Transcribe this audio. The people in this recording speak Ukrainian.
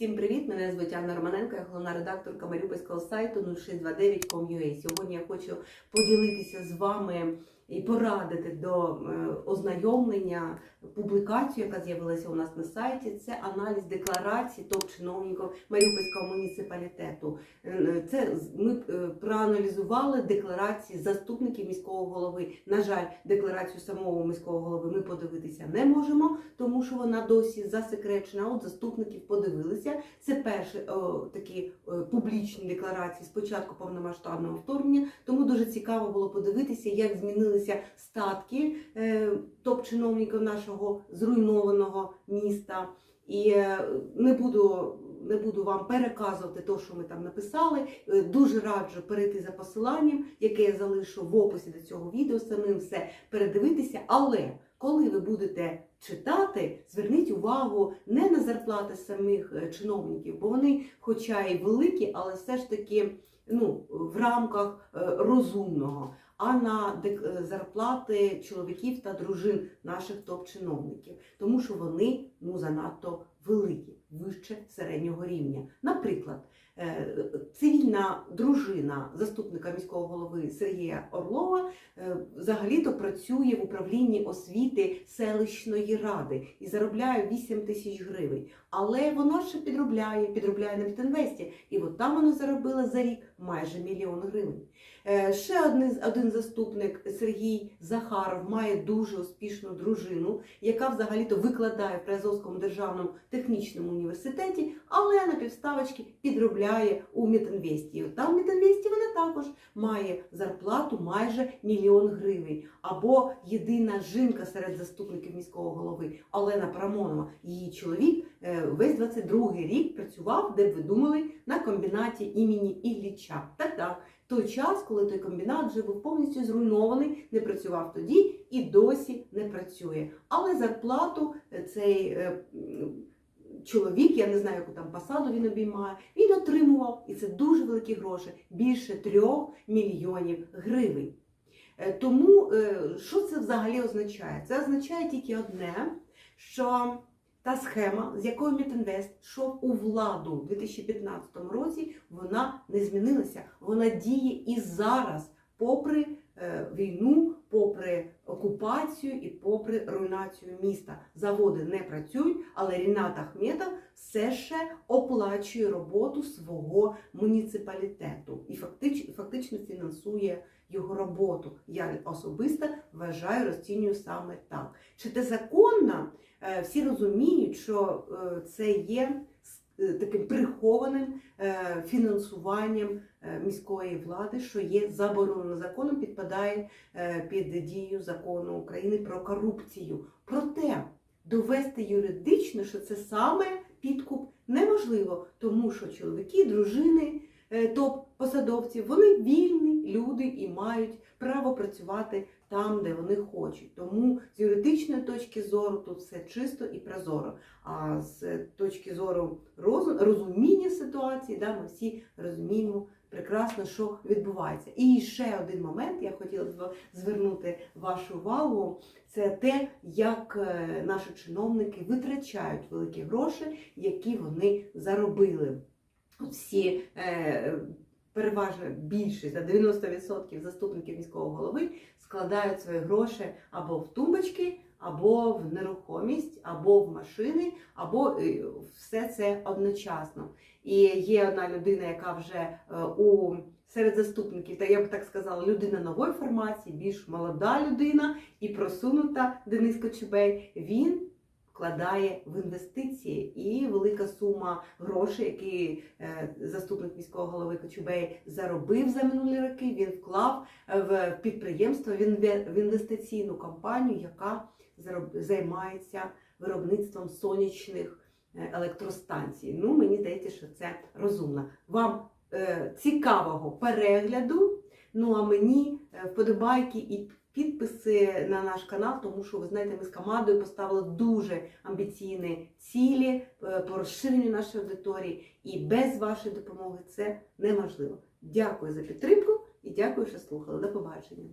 Всім привіт! Мене звуть Анна Романенко, я головна редакторка маріупольського сайту 0629.com.ua. Сьогодні я хочу поділитися з вами і порадити до е, ознайомлення публікацію, яка з'явилася у нас на сайті. Це аналіз декларацій топ-чиновників Маріупольського муніципалітету. Е, Це ми е, проаналізували декларації заступників міського голови. На жаль, декларацію самого міського голови ми подивитися не можемо, тому що вона досі засекречена. От заступників подивилися. Це перші о, такі е, публічні декларації з початку повномасштабного вторгнення. Тому дуже цікаво було подивитися, як змінилися статки е, топ-чиновників нашого зруйнованого міста. І е, не буду. Не буду вам переказувати те, що ми там написали. Е, Дуже раджу перейти за посиланням, яке я залишу в описі до цього відео, самим все передивитися. Але коли ви будете читати, зверніть увагу не на зарплати самих чиновників, бо вони, хоча і великі, але все ж таки ну, в рамках розумного, а на зарплати чоловіків та дружин наших топ-чиновників, тому що вони ну занадто великі, вище середнього рівня. Наприклад, е, цивільна дружина заступника міського голови Сергія Орлова е, взагалі-то працює в управлінні освіти селищної ради і заробляє 8 тисяч гривень. Але вона ще підробляє, підробляє на Мітинвесті, і от там вона заробила за рік майже мільйон гривень. Е, Ще один, один заступник Сергій Захаров має дуже успішну дружину, яка взагалі-то викладає в Приазовському державному технічному університеті, але на півставочки підробляє у Мітинвесті. Там в Мітинвесті вона також має зарплату майже мільйон гривень. Або єдина жінка серед заступників міського голови Олена Парамонова. Її чоловік е, весь 22-й рік працював, де б ви думали, на комбінаті імені Ілліча. Так, так. Той час, коли той комбінат вже був повністю зруйнований, не працював тоді і досі не працює. Але зарплату е, цей е, чоловік, я не знаю, яку там посаду він обіймає, він отримував, і це дуже великі гроші, більше трьох мільйонів гривень. Е, Тому е, що це взагалі означає? Це означає тільки одне, що та схема, з якою Мітинвест йшов у владу у 2015 році, вона не змінилася. Вона діє і зараз, попри війну, попри окупацію і попри руйнацію міста. Заводи не працюють, але Рінат Ахметов все ще оплачує роботу свого муніципалітету і фактично, фактично фінансує його роботу. Я особисто вважаю, розцінюю саме так. Чи це законно? Е, Всі розуміють, що е, це є е, таким прихованим е, фінансуванням е, міської влади, що є заборонено законом, підпадає е, під дію закону України про корупцію. Проте довести юридично, що це саме підкуп неможливо, тому що чоловіки, дружини, е, топ-посадовці, вони вільні люди і мають право працювати там, де вони хочуть. Тому з юридичної точки зору тут все чисто і прозоро. А з точки зору розум, розуміння ситуації, да, ми всі розуміємо прекрасно, що відбувається. І ще один момент, я хотіла б звернути вашу увагу, це те, як е, наші чиновники витрачають великі гроші, які вони заробили. Всі е, переважно більшість, за 90% заступників міського голови складають свої гроші або в тумбочки, або в нерухомість, або в машини, або е, все це одночасно. І є одна людина, яка вже е, у серед заступників, та я б так сказала, людина нової формації, більш молода людина і просунута Денис Кочубей. Він вкладає в інвестиції і велика сума грошей, які е, заступник міського голови Кочубей заробив за минулі роки. Він вклав е, в підприємство в інвестиційну компанію, яка займається виробництвом сонячних е, електростанцій. Ну, мені здається, що це розумно. Вам цікавого перегляду. Ну а мені вподобайки і підписи на наш канал, тому що ви знаєте, ми з командою поставили дуже амбіційні цілі е, по розширенню нашої аудиторії, і без вашої допомоги це неможливо. Дякую за підтримку і дякую, що слухали. До побачення.